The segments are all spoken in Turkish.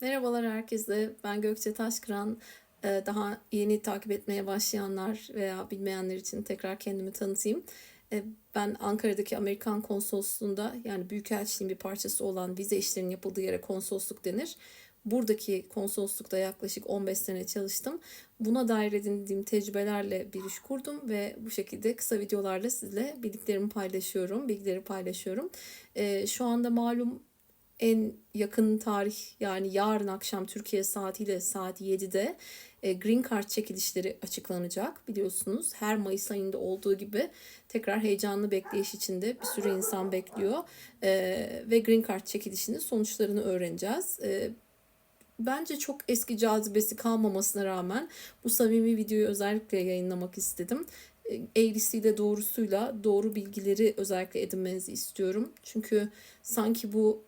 Merhabalar herkese. Ben Gökçe Taşkıran. Ee, Daha yeni takip etmeye başlayanlar veya bilmeyenler için tekrar kendimi tanıtayım. Ee, Ben Ankara'daki Amerikan Konsolosluğu'nda yani Büyükelçiliğin bir parçası olan vize işlerinin yapıldığı yere konsolosluk denir. Buradaki konsoloslukta yaklaşık 15 sene çalıştım. Buna dair edindiğim tecrübelerle bir iş kurdum ve bu şekilde kısa videolarla sizle bildiklerimi paylaşıyorum, bilgileri paylaşıyorum. Ee, Şu anda malum en yakın tarih yani yarın akşam Türkiye saatiyle saat 7'de e, Green Card çekilişleri açıklanacak biliyorsunuz. Her Mayıs ayında olduğu gibi tekrar heyecanlı bekleyiş içinde bir sürü insan bekliyor. E, ve Green Card çekilişinin sonuçlarını öğreneceğiz. E, bence çok eski cazibesi kalmamasına rağmen bu samimi videoyu özellikle yayınlamak istedim. Eğrisiyle doğrusuyla doğru bilgileri özellikle edinmenizi istiyorum. Çünkü sanki bu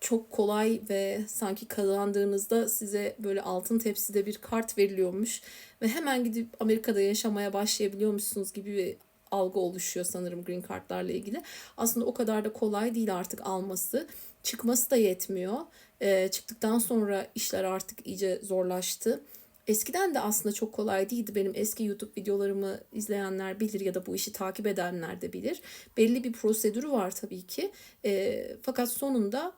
çok kolay ve sanki kazandığınızda size böyle altın tepside bir kart veriliyormuş ve hemen gidip Amerika'da yaşamaya başlayabiliyormuşsunuz gibi bir algı oluşuyor sanırım green card'larla ilgili. Aslında o kadar da kolay değil artık alması. Çıkması da yetmiyor. Ee, çıktıktan sonra işler artık iyice zorlaştı. Eskiden de aslında çok kolay değildi. Benim eski YouTube videolarımı izleyenler bilir ya da bu işi takip edenler de bilir. Belli bir prosedürü var tabii ki. Ee, fakat sonunda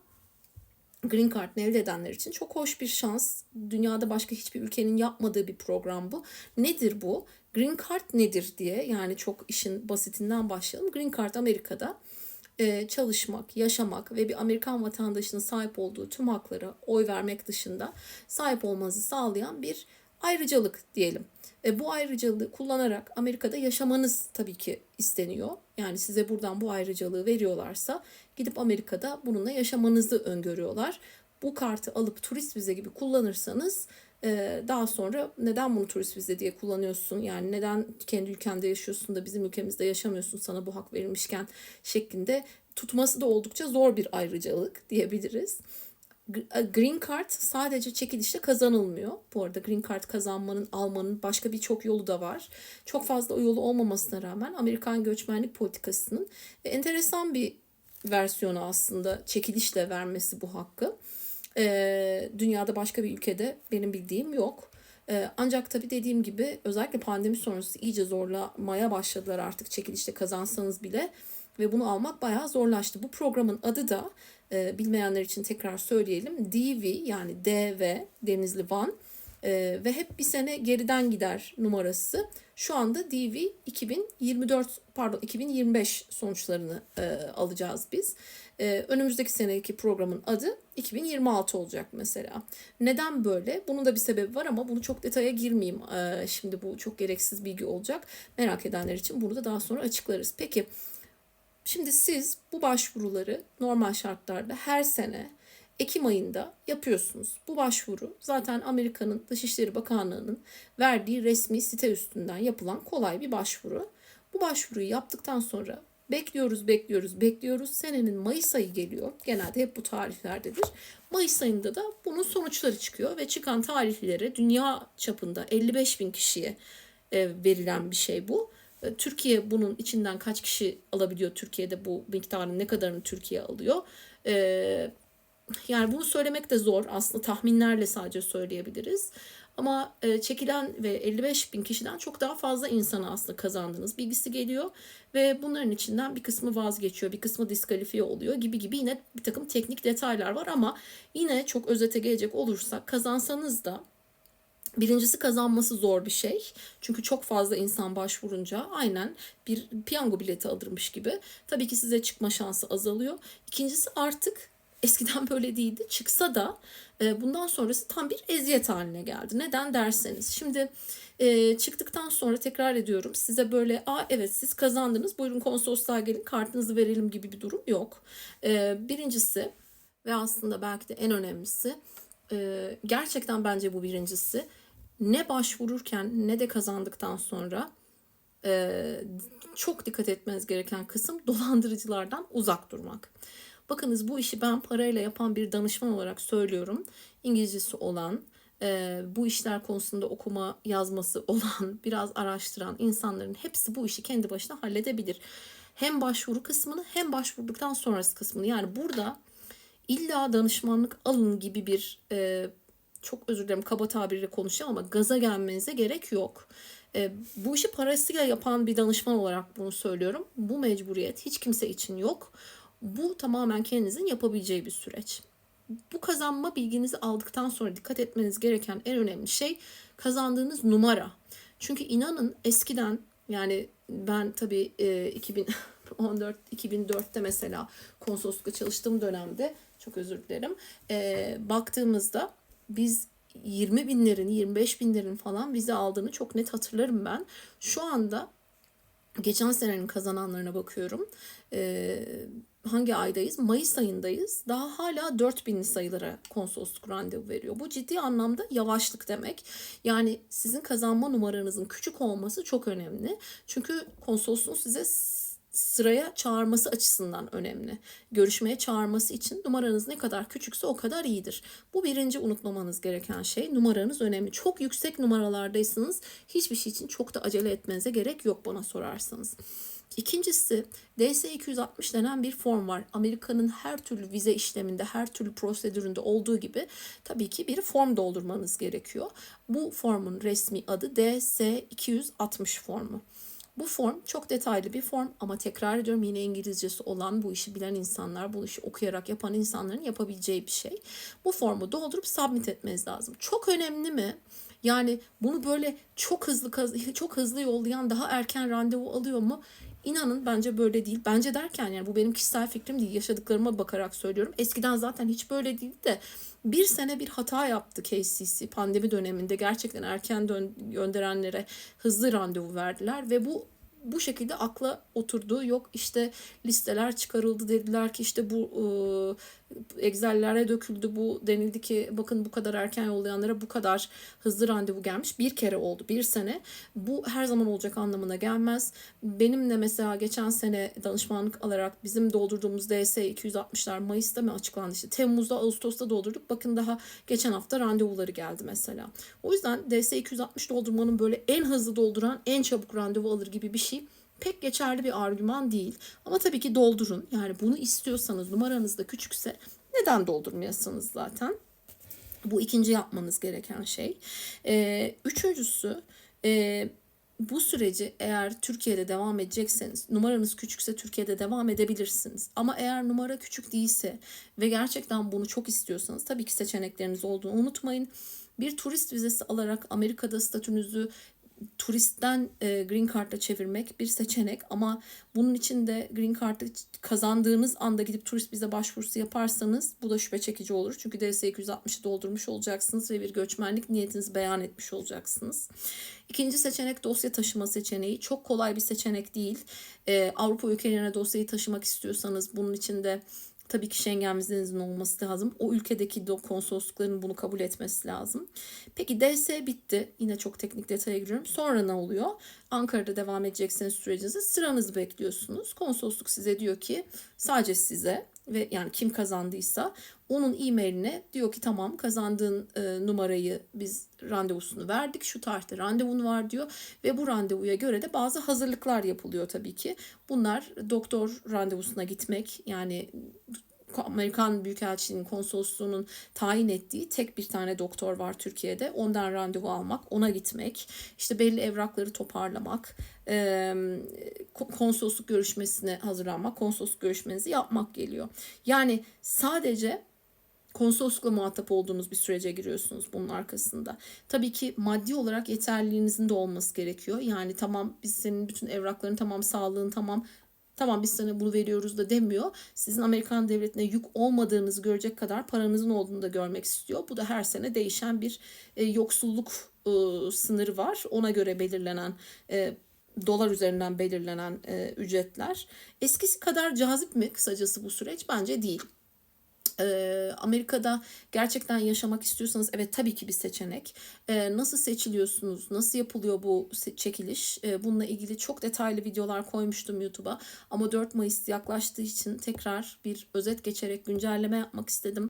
Green Card'ını elde edenler için çok hoş bir şans. Dünyada başka hiçbir ülkenin yapmadığı bir program bu. Nedir bu? Green Card nedir diye yani çok işin basitinden başlayalım. Green Card Amerika'da e, çalışmak, yaşamak ve bir Amerikan vatandaşının sahip olduğu tüm haklara oy vermek dışında sahip olmanızı sağlayan bir ayrıcalık diyelim. E, bu ayrıcalığı kullanarak Amerika'da yaşamanız tabii ki isteniyor. Yani size buradan bu ayrıcalığı veriyorlarsa gidip Amerika'da bununla yaşamanızı öngörüyorlar. Bu kartı alıp turist vize gibi kullanırsanız e, daha sonra neden bunu turist vize diye kullanıyorsun? Yani neden kendi ülkende yaşıyorsun da bizim ülkemizde yaşamıyorsun sana bu hak verilmişken şeklinde tutması da oldukça zor bir ayrıcalık diyebiliriz. Green Card sadece çekilişte kazanılmıyor. Bu arada Green Card kazanmanın, almanın başka birçok yolu da var. Çok fazla o yolu olmamasına rağmen Amerikan göçmenlik politikasının enteresan bir versiyonu aslında çekilişle vermesi bu hakkı. Ee, dünyada başka bir ülkede benim bildiğim yok. Ee, ancak tabii dediğim gibi özellikle pandemi sonrası iyice zorlamaya başladılar artık çekilişte kazansanız bile ve bunu almak bayağı zorlaştı. Bu programın adı da e, bilmeyenler için tekrar söyleyelim. DV yani DV Denizli Van e, ve hep bir sene geriden gider numarası. Şu anda DV 2024 pardon 2025 sonuçlarını e, alacağız biz. E, önümüzdeki seneki programın adı 2026 olacak mesela. Neden böyle? Bunun da bir sebebi var ama bunu çok detaya girmeyeyim. E, şimdi bu çok gereksiz bilgi olacak. Merak edenler için bunu da daha sonra açıklarız. Peki Şimdi siz bu başvuruları normal şartlarda her sene Ekim ayında yapıyorsunuz. Bu başvuru zaten Amerika'nın Dışişleri Bakanlığı'nın verdiği resmi site üstünden yapılan kolay bir başvuru. Bu başvuruyu yaptıktan sonra bekliyoruz, bekliyoruz, bekliyoruz. Senenin Mayıs ayı geliyor. Genelde hep bu tarihlerdedir. Mayıs ayında da bunun sonuçları çıkıyor ve çıkan tarihlere dünya çapında 55 bin kişiye e, verilen bir şey bu. E, Türkiye bunun içinden kaç kişi alabiliyor? Türkiye'de bu miktarın ne kadarını Türkiye alıyor? Ee, yani bunu söylemek de zor. Aslında tahminlerle sadece söyleyebiliriz. Ama e, çekilen ve 55 bin kişiden çok daha fazla insana aslında kazandığınız bilgisi geliyor. Ve bunların içinden bir kısmı vazgeçiyor, bir kısmı diskalifiye oluyor gibi gibi yine bir takım teknik detaylar var. Ama yine çok özete gelecek olursa kazansanız da Birincisi kazanması zor bir şey. Çünkü çok fazla insan başvurunca aynen bir piyango bileti alırmış gibi. Tabii ki size çıkma şansı azalıyor. İkincisi artık eskiden böyle değildi. Çıksa da e, bundan sonrası tam bir eziyet haline geldi. Neden derseniz. Şimdi e, çıktıktan sonra tekrar ediyorum size böyle aa evet siz kazandınız buyurun konsolosluğa gelin kartınızı verelim gibi bir durum yok. E, birincisi ve aslında belki de en önemlisi gerçekten bence bu birincisi ne başvururken ne de kazandıktan sonra e, çok dikkat etmeniz gereken kısım dolandırıcılardan uzak durmak. Bakınız bu işi ben parayla yapan bir danışman olarak söylüyorum. İngilizcesi olan, e, bu işler konusunda okuma yazması olan, biraz araştıran insanların hepsi bu işi kendi başına halledebilir. Hem başvuru kısmını hem başvurduktan sonrası kısmını. Yani burada illa danışmanlık alın gibi bir e, çok özür dilerim kaba tabirle konuşacağım ama gaza gelmenize gerek yok. E, bu işi parasıyla yapan bir danışman olarak bunu söylüyorum. Bu mecburiyet hiç kimse için yok. Bu tamamen kendinizin yapabileceği bir süreç. Bu kazanma bilginizi aldıktan sonra dikkat etmeniz gereken en önemli şey kazandığınız numara. Çünkü inanın eskiden yani ben tabii e, 2014 2004'te mesela konsoloslukta çalıştığım dönemde çok özür dilerim. E, baktığımızda biz 20 binlerin 25 binlerin falan vize aldığını çok net hatırlarım ben. Şu anda geçen senenin kazananlarına bakıyorum. Ee, hangi aydayız? Mayıs ayındayız. Daha hala 4000'li sayılara konsolosluk randevu veriyor. Bu ciddi anlamda yavaşlık demek. Yani sizin kazanma numaranızın küçük olması çok önemli. Çünkü konsolosluğun size sıraya çağırması açısından önemli. Görüşmeye çağırması için numaranız ne kadar küçükse o kadar iyidir. Bu birinci unutmamanız gereken şey. Numaranız önemli. Çok yüksek numaralardaysanız hiçbir şey için çok da acele etmenize gerek yok bana sorarsanız. İkincisi DS-260 denen bir form var. Amerika'nın her türlü vize işleminde, her türlü prosedüründe olduğu gibi tabii ki bir form doldurmanız gerekiyor. Bu formun resmi adı DS-260 formu. Bu form çok detaylı bir form ama tekrar ediyorum yine İngilizcesi olan bu işi bilen insanlar, bu işi okuyarak yapan insanların yapabileceği bir şey. Bu formu doldurup submit etmeniz lazım. Çok önemli mi? Yani bunu böyle çok hızlı çok hızlı yollayan daha erken randevu alıyor mu? İnanın bence böyle değil. Bence derken yani bu benim kişisel fikrim değil. Yaşadıklarıma bakarak söylüyorum. Eskiden zaten hiç böyle değildi de bir sene bir hata yaptı KCC pandemi döneminde. Gerçekten erken dön gönderenlere hızlı randevu verdiler ve bu bu şekilde akla oturdu. Yok işte listeler çıkarıldı dediler ki işte bu e, Excel'lere döküldü bu denildi ki bakın bu kadar erken yollayanlara bu kadar hızlı randevu gelmiş. Bir kere oldu bir sene. Bu her zaman olacak anlamına gelmez. Benimle mesela geçen sene danışmanlık alarak bizim doldurduğumuz DS 260'lar Mayıs'ta mı açıklandı işte Temmuz'da Ağustos'ta doldurduk. Bakın daha geçen hafta randevuları geldi mesela. O yüzden DS 260 doldurmanın böyle en hızlı dolduran en çabuk randevu alır gibi bir şey pek geçerli bir argüman değil. Ama tabii ki doldurun. Yani bunu istiyorsanız numaranız da küçükse neden doldurmayasınız zaten? Bu ikinci yapmanız gereken şey. Ee, üçüncüsü e, bu süreci eğer Türkiye'de devam edecekseniz numaranız küçükse Türkiye'de devam edebilirsiniz. Ama eğer numara küçük değilse ve gerçekten bunu çok istiyorsanız tabii ki seçenekleriniz olduğunu unutmayın. Bir turist vizesi alarak Amerika'da statünüzü turistten e, Green Card'la çevirmek bir seçenek ama bunun için de Green Card'ı kazandığınız anda gidip turist vize başvurusu yaparsanız bu da şüphe çekici olur. Çünkü DS 260'ı doldurmuş olacaksınız ve bir göçmenlik niyetinizi beyan etmiş olacaksınız. İkinci seçenek dosya taşıma seçeneği. Çok kolay bir seçenek değil. E, Avrupa ülkelerine dosyayı taşımak istiyorsanız bunun için de Tabii ki Schengen vizenizin olması lazım. O ülkedeki de konsoloslukların bunu kabul etmesi lazım. Peki DS bitti. Yine çok teknik detaya giriyorum. Sonra ne oluyor? Ankara'da devam edecekseniz sürecinizi sıranızı bekliyorsunuz. Konsolosluk size diyor ki sadece size ve yani kim kazandıysa onun e-mailine diyor ki tamam kazandığın e, numarayı biz randevusunu verdik. Şu tarihte randevun var diyor ve bu randevuya göre de bazı hazırlıklar yapılıyor tabii ki. Bunlar doktor randevusuna gitmek yani Amerikan Büyükelçiliğinin konsolosluğunun tayin ettiği tek bir tane doktor var Türkiye'de. Ondan randevu almak, ona gitmek, işte belli evrakları toparlamak, konsolosluk görüşmesine hazırlanmak, konsolosluk görüşmenizi yapmak geliyor. Yani sadece konsoloslukla muhatap olduğunuz bir sürece giriyorsunuz bunun arkasında. Tabii ki maddi olarak yeterliliğinizin de olması gerekiyor. Yani tamam biz senin bütün evrakların tamam, sağlığın tamam Tamam biz sana bunu veriyoruz da demiyor. Sizin Amerikan devletine yük olmadığınızı görecek kadar paranızın olduğunu da görmek istiyor. Bu da her sene değişen bir e, yoksulluk e, sınırı var. Ona göre belirlenen e, dolar üzerinden belirlenen e, ücretler. Eskisi kadar cazip mi kısacası bu süreç? Bence değil. Amerika'da gerçekten yaşamak istiyorsanız evet tabii ki bir seçenek. Nasıl seçiliyorsunuz? Nasıl yapılıyor bu çekiliş? Bununla ilgili çok detaylı videolar koymuştum YouTube'a. Ama 4 Mayıs yaklaştığı için tekrar bir özet geçerek güncelleme yapmak istedim.